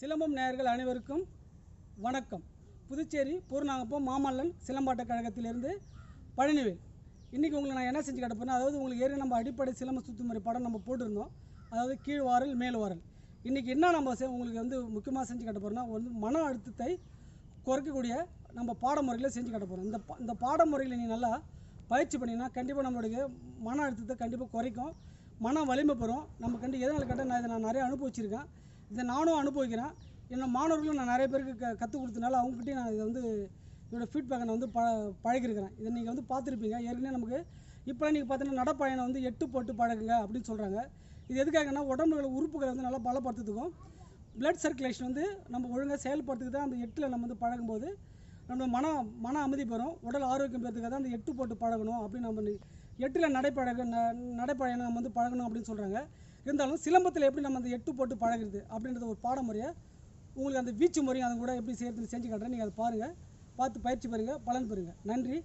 சிலம்பம் நேயர்கள் அனைவருக்கும் வணக்கம். புதுச்சேரி பூர்ணாங்கப்பம் மாமல்லன் சிலம்பாட்ட கழகத்திலிருந்து பழனிவேல். இன்றைக்கி உங்களை நான் என்ன செஞ்சு காட்ட அதாவது உங்களுக்கு ஏற்கனவே நம்ம அடிப்படை சிலம்ப சுத்துமுறை படம் நம்ம போட்டிருந்தோம். அதாவது கீழ் வாரல் மேல் வாரல் இன்றைக்கி என்ன நம்ம உங்களுக்கு வந்து முக்கியமாக செஞ்சு கட்டப்போகிறோன்னா போகிறோம்னா வந்து மன அழுத்தத்தை குறைக்கக்கூடிய நம்ம பாடமுறைகளை செஞ்சு காட்ட போகிறோம் இந்த இந்த பாடமுறைகளை நீ நல்லா பயிற்சி பண்ணிங்கன்னா கண்டிப்பாக நம்மளுடைய மன அழுத்தத்தை கண்டிப்பாக குறைக்கும். மன வலிமை பெறும். நம்ம கண்டு எதனால் கேட்டால் நான் இதை நான் நிறைய அனுபவிச்சிருக்கேன். இதை நானும் அனுபவிக்கிறேன். என்ன மாணவர்களும் நான் நிறைய பேருக்கு க கற்றுக் கொடுத்தனால அவங்ககிட்டயும் நான் இதை வந்து இதோட ஃபீட்பேக்கை நான் வந்து ப பழகிருக்கிறேன் இதை நீங்கள் வந்து பார்த்துருப்பீங்க. ஏற்கனவே நமக்கு இப்போ நீங்கள் பார்த்தீங்கன்னா நடப்பயணம் வந்து எட்டு போட்டு பழகுங்க அப்படின்னு சொல்கிறாங்க இது எதுக்காகன்னா உடம்புல உறுப்புகளை வந்து நல்லா பலப்படுத்துறதுக்கும் பிளட் சர்க்குலேஷன் வந்து நம்ம ஒழுங்காக செயல்படுறதுக்கு தான் அந்த எட்டில் நம்ம வந்து பழகும்போது நம்ம மன மன அமைதி பெறும். உடல் ஆரோக்கியம் பெறதுக்காக தான் அந்த எட்டு போட்டு பழகணும் அப்படின்னு நம்ம எட்டில் நடைப்பழக ந நடைப்பயணம் நம்ம வந்து பழகணும் அப்படின்னு சொல்கிறாங்க இருந்தாலும் சிலம்பத்தில் எப்படி நம்ம அந்த எட்டு போட்டு பழகுறது அப்படின்றத ஒரு பாடமுறையை உங்களுக்கு அந்த வீச்சு முறையும் அதை கூட எப்படி செய்யறதுன்னு செஞ்சு காட்டுறேன். நீங்கள் அதை பாருங்கள் பார்த்து பயிற்சி பெறுங்க. பலன் பெறுங்க. நன்றி.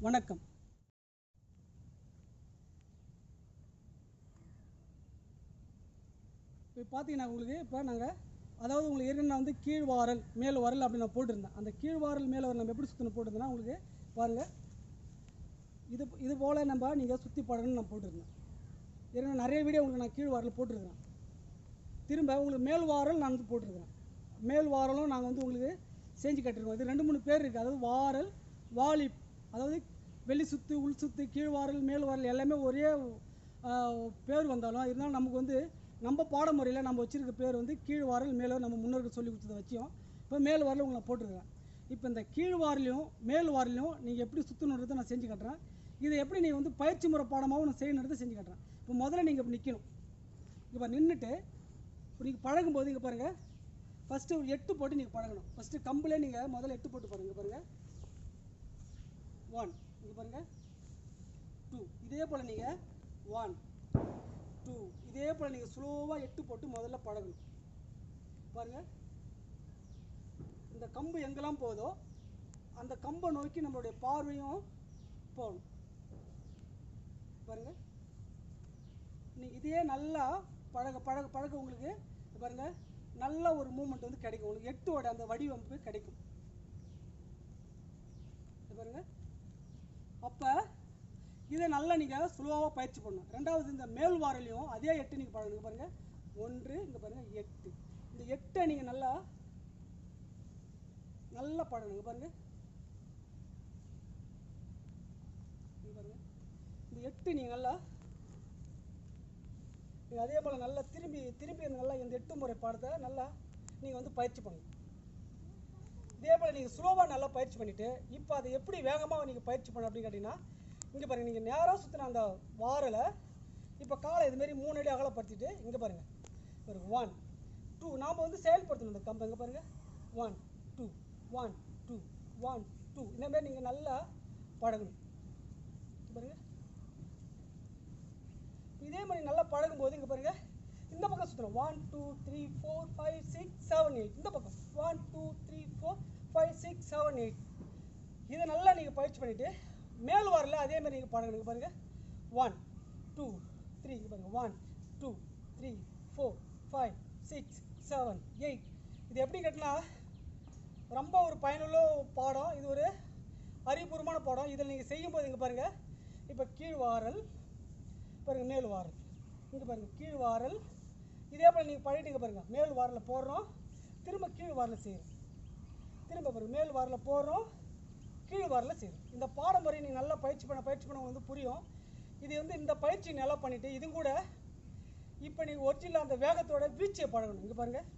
வணக்கம். பார்த்தீங்கன்னா உங்களுக்கு இப்போ நாங்கள் அதாவது உங்களுக்கு ஏற்கனவே வந்து கீழ் வாரல் மேல் வாரல் அப்படின்னு நான் போட்டிருந்தேன். அந்த கீழ் வாரல் மேல் வரல் நம்ம எப்படி சுற்றணும் போட்டிருந்தேன்னா உங்களுக்கு பாருங்கள் இது இது போல் நம்ம நீங்கள் சுற்றி பழகணும்னு நான் போட்டிருந்தேன். ஏற்கனவே நிறைய வீடியோ உங்களுக்கு நான் கீழ் வாரல் போட்டிருக்கிறேன். திரும்ப உங்களுக்கு மேல் வாரல் நான் வந்து போட்டிருக்கிறேன். மேல் வாரலும் நாங்கள் வந்து உங்களுக்கு செஞ்சு கட்டிருக்கோம். இது ரெண்டு மூணு பேர் இருக்குது அதாவது வாரல் வாலி அதாவது வெளி சுத்து உள் சுத்து கீழ் வாரல் மேல் வாரல் எல்லாமே ஒரே பேர் வந்தாலும் இருந்தாலும் நமக்கு வந்து நம்ம பாடமுறையில் நம்ம வச்சிருக்க பேர் வந்து கீழ்வாரல் வாரல் நம்ம முன்னோர்கள் சொல்லி கொடுத்ததை வச்சியும். இப்போ மேல் வாரல் உங்களை போட்டிருக்கிறேன் இப்போ இந்த கீழ்வாரிலையும் மேல் வாரலையும் நீங்கள் எப்படி சுற்றணுன்றதை நான் செஞ்சு காட்டுறேன். இதை எப்படி நீங்கள் வந்து பயிற்சி முறை பாடமாகவும் நான் செய்யணுன்றதை செஞ்சு காட்டுறேன். இப்போ முதல்ல நீங்கள் இப்போ நிற்கணும் இப்போ நின்றுட்டு இப்போ நீங்கள் பழகும்போது இங்கே பாருங்கள் ஃபஸ்ட்டு ஒரு எட்டு போட்டு நீங்கள் பழகணும். ஃபஸ்ட்டு கம்பிலே நீங்கள் முதல்ல எட்டு போட்டு பாருங்க. பாருங்கள் ஒன் இங்கே பாருங்கள் டூ இதே போல் நீங்கள் ஒன் இதே போல் நீங்கள் ஸ்லோவாக எட்டு போட்டு முதல்ல பழகணும். பாருங்கள் இந்த கம்பு எங்கெல்லாம் போதோ அந்த கம்பை நோக்கி நம்மளுடைய பார்வையும் போகணும். பாருங்கள் நீங்கள் இதே நல்லா பழக பழக பழக உங்களுக்கு பாருங்கள் பாருங்க. நல்ல ஒரு மூமெண்ட் வந்து கிடைக்கும். உங்களுக்கு எட்டோட அந்த வடிவமைப்பு கிடைக்கும். பாருங்கள் பாருங்க. அப்போ இதை நல்லா நீங்கள் ஸ்லோவாக பயிற்சி பண்ணணும். ரெண்டாவது இந்த மேல் வாரலையும் அதே எட்டு நீங்கள் பழகுங்க பாருங்க. ஒன்று இங்கே பாருங்க எட்டு. இந்த எட்டை நீங்கள் நல்லா நல்லா பாடணுங்க பாருங்கள் பாருங்கள் இந்த எட்டு நீங்கள் நல்லா நீங்கள் அதே போல் நல்லா திரும்பி திரும்பி நல்லா இந்த எட்டு முறை பாடத்தை நல்லா நீங்கள் வந்து பயிற்சி பண்ணணும். இதே போல் நீங்கள் ஸ்லோவாக நல்லா பயிற்சி பண்ணிவிட்டு இப்போ அதை எப்படி வேகமாக நீங்கள் பயிற்சி பண்ண அப்படின்னு கேட்டிங்கன்னா இங்கே பாருங்கள் நீங்கள் நேராக சுற்றின அந்த வாரலை இப்போ காலை இதுமாரி மூணு அடி அகலப்படுத்திட்டு இங்கே பாருங்கள் ஒரு ஒன் டூ நாம் வந்து செயல்படுத்தணும் இந்த கம்பை இங்கே பாருங்கள் one two one two one two இந்தமாரி நீங்கள் நல்லா பழகணும். பாருங்கள் இதே மாதிரி நல்லா பழகும்போது இங்கே பாருங்கள் இந்த பக்கம் சுற்றணும் one two three four five six seven eight இந்த பக்கம். One two three four five six seven eight இதை நல்லா நீங்கள் பயிற்சி பண்ணிவிட்டு மேல் வரல அதே மாதிரி நீங்கள் பழகணும் எடுக்க பாருங்கள் ஒன் டூ த்ரீ பாருங்கள் one two three four five six seven eight இது எப்படி கேட்டினா ரொம்ப ஒரு பயனுள்ள பாடம். இது ஒரு அறிவுபூர்வமான பாடம். இதில் நீங்கள் செய்யும்போது இங்கே பாருங்கள் இப்போ கீழ்வாரல் பாருங்கள் மேல் வாரல். இங்கே பாருங்கள் கீழ்வாரல் இதே போல் நீங்கள் பழகிட்டீங்க பாருங்கள் மேல் வாரலில் போடுறோம். திரும்ப கீழ் வாரலில் செய்கிறோம் திரும்ப பாருங்கள் மேல் வாரலில் போடுறோம். கீழ் வரல செய்கிறோம் இந்த பாடமுறை நீங்கள் நல்லா பயிற்சி பண்ண பயிற்சி பண்ண வந்து புரியும். இது வந்து இந்த பயிற்சி நல்லா பண்ணிவிட்டு இது கூட இப்போ நீங்கள் ஒரிஜினல் அந்த வேகத்தோட வீச்சை பழகணும் இங்கே பாருங்கள்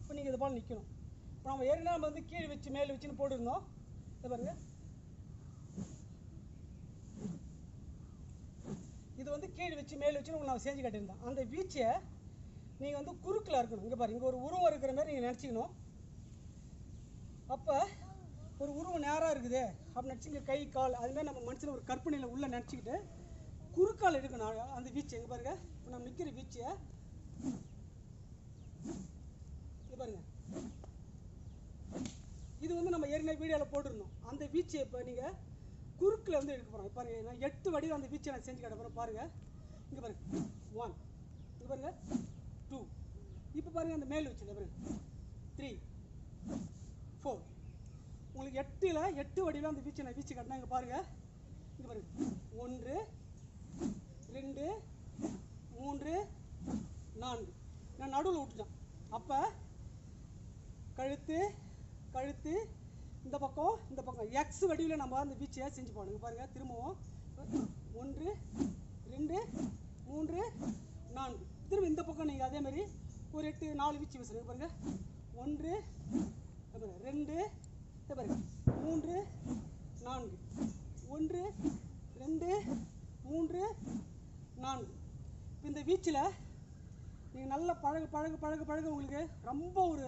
இப்போ நீங்கள் இது போல் நிற்கணும் இப்போ நம்ம ஏறினா நம்ம வந்து கீழே வச்சு மேலே வச்சுன்னு போட்டுருந்தோம். இது பாருங்க. இது வந்து கீழே வச்சு மேல் வச்சுன்னு உங்களுக்கு நான் செஞ்சு கட்டியிருந்தேன். அந்த வீச்சை நீங்கள் வந்து குறுக்கில் இருக்கணும். இங்கே பாருங்க. இங்கே ஒரு உருவம் இருக்கிற மாதிரி நீங்கள் நினச்சிக்கணும். அப்போ ஒரு உருவம் நேராக இருக்குது. அப்படி நினச்சிங்க கை கால் அது மாதிரி நம்ம மனசில் ஒரு கற்பனையில் உள்ளே நினச்சிக்கிட்டு குறுக்கால் எடுக்கணும் அந்த வீச்சு எங்கே பாருங்க. இப்போ நம்ம நிற்கிற வீச்சை. இது பாருங்க வீச்சை இப்போ நீங்கள் குறுக்கில் வந்து எடுக்க போகிறோம் பாருங்க நான் எட்டு வடிவில் அந்த வீச்சை நான் செஞ்சு காட்ட போகிறேன் பாருங்கள் இங்கே பாருங்க. ஒன் இங்கே பாருங்க. டூ இப்போ பாருங்க அந்த மேல் வச்சு பாருங்க. த்ரீ உங்களுக்கு எட்டில் எட்டு வடிவில் அந்த வீச்சை நான் வீச்சு கட்டினா இங்கே பாருங்கள் இங்கே பாருங்க. ஒன்று ரெண்டு மூன்று நான்கு. நான் நடுவில் விட்டுட்டேன். அப்போ கழுத்து கழுத்து இந்த பக்கம் இந்த பக்கம். எக்ஸ் வடிவில் நம்ம அந்த வீச்சையாக செஞ்சு போடுங்க பாருங்கள் திரும்பவும். ஒன்று ரெண்டு மூன்று நான்கு. திரும்ப இந்த பக்கம் நீங்கள் அதே மாதிரி ஒரு எட்டு நாலு வீச்சு வீசுறது பாருங்கள் ஒன்று பாருங்க. ரெண்டு பாருங்க மூன்று நான்கு. ஒன்று ரெண்டு மூன்று நான்கு. இப்போ இந்த வீச்சில் நீங்கள் நல்லா பழக பழக பழக பழக உங்களுக்கு ரொம்ப ஒரு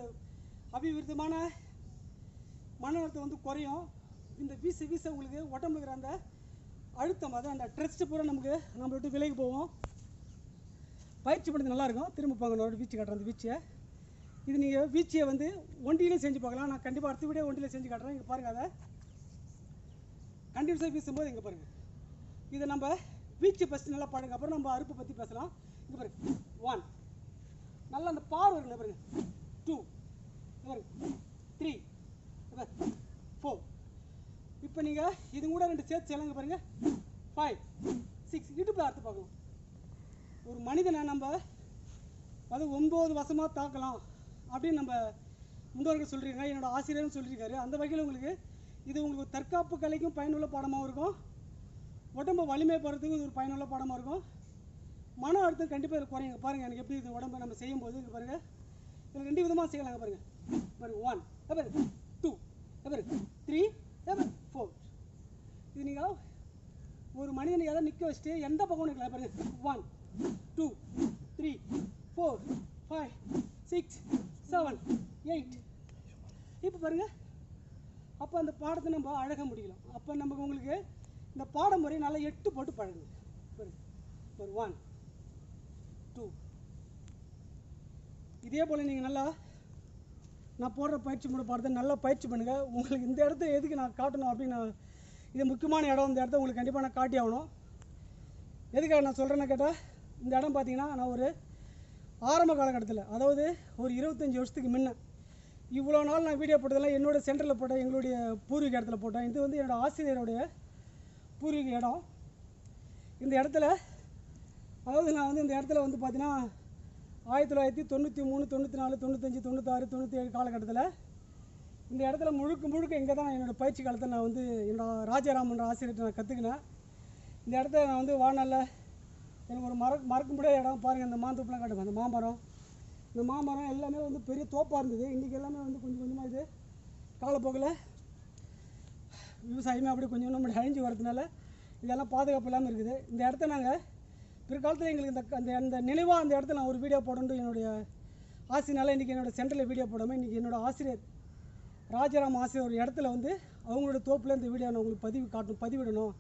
அபிவிருத்தமான மன அழுத்தம் வந்து குறையும். இந்த வீச வீச உங்களுக்கு உடம்புல இருக்கிற அந்த அழுத்தம் அதான் அந்த ட்ரெஸ்ட்டு பூரா நமக்கு நம்மளை விட்டு விலகி போவோம் பயிற்சி பண்ணுறது நல்லாயிருக்கும் திரும்ப போங்க நான் வீச்சு கட்டுற அந்த வீச்சை. இது நீங்கள் வீச்சியை வந்து ஒண்டியிலே செஞ்சு பார்க்கலாம். நான் கண்டிப்பாக அடுத்த வீடியோ ஒண்டியில் செஞ்சு காட்டுறேன். இங்கே பாருங்கள் அதை. கண்டினியூஸாக வீசும்போது இங்கே பாருங்கள் இதை நம்ம வீச்சு ஃபஸ்ட்டு நல்லா பாடுங்க. அப்புறம் நம்ம அறுப்பு பற்றி பேசலாம். இங்கே பாருங்க. ஒன் நல்லா அந்த பார் வருங்க பாருங்க. டூ பாருங்க. த்ரீ ஃபோர் இப்போ நீங்கள் இது கூட ரெண்டு சேர்த்து செய்யலாங்க பாருங்க. ஃபைவ் சிக்ஸ் இடுப்பில் அறுத்து பார்க்கலாம். ஒரு மனிதனை நம்ம அது ஒம்பது வருஷமாக தாக்கலாம். அப்படின்னு நம்ம முன்னோர்கள் சொல்லியிருக்காங்க என்னோட ஆசிரியரும் சொல்லியிருக்காரு. அந்த வகையில் உங்களுக்கு இது உங்களுக்கு தற்காப்பு கலைக்கும் பயனுள்ள பாடமாகவும் இருக்கும். உடம்பு வலிமை போகிறதுக்கு இது ஒரு பயனுள்ள பாடமாக இருக்கும். மன அழுத்தம் கண்டிப்பாக இதில் குறையுங்க பாருங்கள் எனக்கு எப்படி இது உடம்பை நம்ம செய்யும் போது இங்கே பாருங்கள் இதில் ரெண்டு விதமாக செய்யலாங்க பாருங்கள் பாருங்கள் one ever two ever three ever four இது நீங்கள் ஒரு மனிதனை எதாவது நிற்க வச்சுட்டு எந்த பக்கம் நிற்கலாம் பாருங்கள் one two three four five six seven eight இப்போ பாருங்க. அப்போ அந்த பாடத்தை நம்ம அழக முடியலாம். அப்போ நமக்கு உங்களுக்கு இந்த பாடம் முறை நல்லா எட்டு போட்டு பழகுங்க ஒரு ஒன் டூ இதே போல் நீங்கள் நல்லா நான் போடுற பயிற்சி மூட பாடத்தை நல்லா பயிற்சி பண்ணுங்கள் உங்களுக்கு இந்த இடத்த எதுக்கு நான் காட்டணும் அப்படின்னு நான் இது முக்கியமான இடம். இந்த இடத்த உங்களுக்கு கண்டிப்பாக நான் காட்டி ஆகணும் எதுக்காக நான் சொல்கிறேன்னு கேட்டால் இந்த இடம் பார்த்தீங்கன்னா நான் ஒரு ஆரம்ப காலகட்டத்தில் அதாவது ஒரு இருபத்தஞ்சி வருஷத்துக்கு முன்ன இவ்வளோ நாள் நான் வீடியோ போட்டதெல்லாம் என்னோடய சென்டரில் போட்டேன் எங்களுடைய பூர்வீக இடத்துல போட்டேன். இது வந்து என்னோட ஆசிரியருடைய பூர்வீக இடம். இந்த இடத்துல அதாவது நான் வந்து இந்த இடத்துல வந்து பார்த்தீங்கன்னா ஆயிரத்தி தொள்ளாயிரத்தி தொண்ணூற்றி மூணு தொண்ணூற்றி நாலு தொண்ணூத்தஞ்சு தொண்ணூத்தாறு தொண்ணூற்றி ஏழு காலகட்டத்தில் இந்த இடத்துல முழுக்க முழுக்க இங்கே தான் என்னோடய பயிற்சி காலத்தை நான் வந்து என்னோடய ராஜாராமன்ற ஆசிரியர்கிட்ட நான் கற்றுக்கினேன் இந்த இடத்த நான் வந்து வாழ்நாளில் எனக்கு ஒரு மறக்க மறக்க முடியாத இடம் பாருங்கள் இந்த மாந்தோப்புலாம் காட்டுங்க. அந்த மாமரம் இந்த மாமரம் எல்லாமே வந்து பெரிய தோப்பாக இருந்தது. இன்றைக்கி எல்லாமே வந்து கொஞ்சம் கொஞ்சமாக இது காலப்போக்கில் விவசாயமே அப்படி கொஞ்சம் நம்ம அழிஞ்சு வரதுனால இதெல்லாம் பாதுகாப்பு இல்லாமல் இருக்குது. இந்த இடத்த நாங்கள் பிற்காலத்தில் எங்களுக்கு இந்த அந்த அந்த நினைவாக அந்த இடத்துல நான் ஒரு வீடியோ போடணும் என்னுடைய ஆசைனால இன்றைக்கி என்னோடய சென்டரில் வீடியோ போடாமல் இன்றைக்கி என்னோட ஆசிரியர் ராஜாராம் ஆசிரியர் ஒரு இடத்துல வந்து அவங்களோட தோப்பில் இந்த வீடியோ நான் உங்களுக்கு பதிவு காட்டணும் பதிவிடணும்.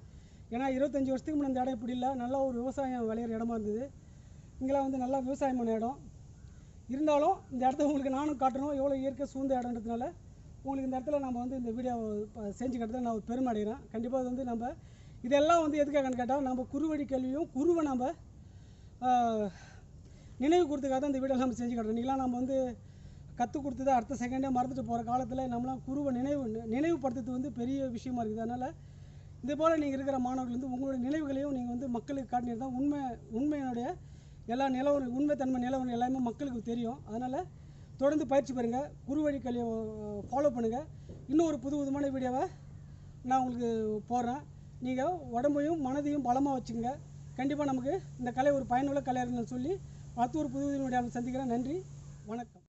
ஏன்னா இருபத்தஞ்சி வருஷத்துக்கு முன்னாடி இந்த இடம் இப்படி இல்லை. நல்லா ஒரு விவசாயம் விளையிற இடமா இருந்தது. இங்கெல்லாம் வந்து நல்லா விவசாயம் பண்ண இடம். இருந்தாலும் இந்த இடத்த உங்களுக்கு நானும் காட்டணும். எவ்வளோ இயற்கை சூழ்ந்த இடன்றதுனால உங்களுக்கு இந்த இடத்துல நம்ம வந்து இந்த வீடியோ செஞ்சு கட்டத்தில் நான் ஒரு பெருமை அடைகிறேன். கண்டிப்பாக அது வந்து நம்ம இதெல்லாம் வந்து எதுக்காகன்னு கேட்டால் நம்ம குருவழி கேள்வியும் குருவை நம்ம நினைவு கொடுத்துக்காக தான் இந்த வீடியோ நம்ம செஞ்சு காட்டுறோம். இன்றைக்கெலாம் நம்ம வந்து கற்றுக் கொடுத்தது அடுத்த செகண்டே மறந்துட்டு போகிற காலத்தில் நம்மளாம் குருவை நினைவு நினைவுபடுத்துறது வந்து பெரிய விஷயமா இருக்குது. அதனால் இதே போல் நீங்கள் இருக்கிற மாணவர்கள் வந்து உங்களுடைய நினைவுகளையும் நீங்கள் வந்து மக்களுக்கு காட்டினது தான் உண்மை உண்மையினுடைய எல்லா நிலவரம் உண்மைத்தன்மை நிலவரம் எல்லாமே மக்களுக்கு தெரியும். அதனால் தொடர்ந்து பயிற்சி பெறுங்க. குருவழி கல்வியை ஃபாலோ பண்ணுங்கள் இன்னும் ஒரு புது விதமான வீடியோவை நான் உங்களுக்கு போடுறேன். நீங்கள் உடம்பையும் மனதையும் பலமாக வச்சுக்கோங்க. கண்டிப்பாக நமக்கு இந்த கலை ஒரு பயனுள்ள கலை சொல்லி பத்து ஒரு புது விதமான சந்திக்கிறேன். நன்றி. வணக்கம்.